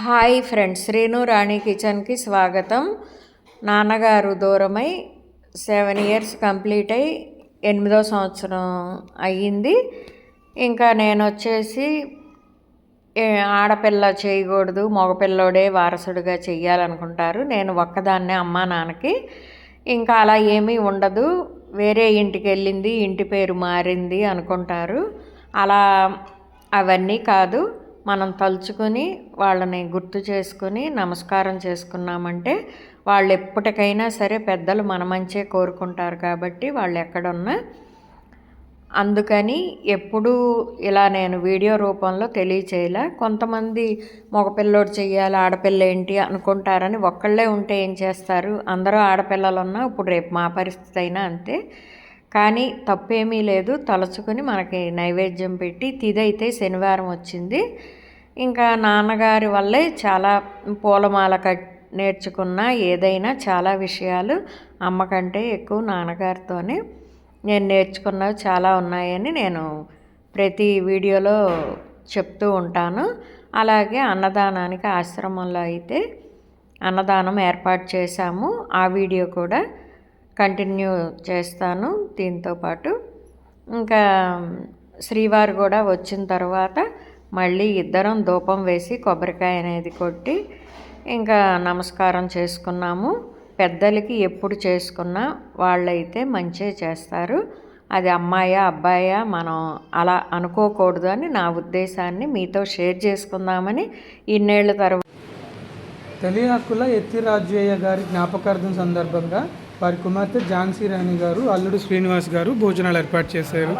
Hi friends Srinu రాణి కిచెన్కి స్వాగతం. నాన్నగారు దూరమై సెవెన్ ఇయర్స్ కంప్లీట్ అయి ఎనిమిదో సంవత్సరం అయ్యింది. ఇంకా నేను వచ్చేసి ఆడపిల్ల చేయకూడదు మగపిల్లోడే వారసుడిగా చెయ్యాలనుకుంటారు. నేను ఒక్కదాన్నే అమ్మా నాన్నకి. ఇంకా అలా ఏమీ ఉండదు వేరే ఇంటికి వెళ్ళింది ఇంటి పేరు మారింది అనుకుంటారు. అలా అవన్నీ కాదు. మనం తలుచుకొని వాళ్ళని గుర్తు చేసుకుని నమస్కారం చేసుకున్నామంటే వాళ్ళు ఎప్పటికైనా సరే పెద్దలు మన మంచే కోరుకుంటారు కాబట్టి వాళ్ళు ఎక్కడున్నా అందుకని ఎప్పుడూ ఇలా నేను వీడియో రూపంలో తెలియచేయలే. కొంతమంది మగపిల్లోడు చెయ్యాలి ఆడపిల్ల ఏంటి అనుకుంటారని ఒక్కళ్ళే ఉంటే ఏం చేస్తారు? అందరూ ఆడపిల్లలు ఉన్నా ఇప్పుడు రేపు మా పరిస్థితి అయినా అంతే. కానీ తప్పేమీ లేదు. తలుచుకుని మనకి నైవేద్యం పెట్టి తిదైతే శనివారం వచ్చింది. ఇంకా నాన్నగారి వల్లే చాలా పూలమాల కట్ నేర్చుకున్న ఏదైనా చాలా విషయాలు అమ్మ కంటే ఎక్కువ నాన్నగారితోనే నేను నేర్చుకున్నవి చాలా ఉన్నాయని నేను ప్రతి వీడియోలో చెప్తూ ఉంటాను. అలాగే అన్నదానానికి ఆశ్రమంలో అయితే అన్నదానం ఏర్పాటు చేశాము. ఆ వీడియో కూడా కంటిన్యూ చేస్తాను దీంతో పాటు. ఇంకా శ్రీవారు కూడా వచ్చిన తర్వాత మళ్ళీ ఇద్దరం ధూపం వేసి కొబ్బరికాయ అనేది కొట్టి ఇంకా నమస్కారం చేసుకున్నాము. పెద్దలకి ఎప్పుడు చేసుకున్నా వాళ్ళైతే మంచిగా చేస్తారు. అది అమ్మాయా అబ్బాయా మనం అలా అనుకోకూడదు అని నా ఉద్దేశాన్ని మీతో షేర్ చేసుకుందామని ఇన్నేళ్ళ తర్వాత. తొలి ఎత్తిరాజయ్య ఎత్తి రాజయ్య గారి జ్ఞాపకార్థం సందర్భంగా వారి కుమార్తె ఝాన్సీ రాణి గారు అల్లుడు శ్రీనివాస్ గారు భోజనాలు ఏర్పాటు చేశారు.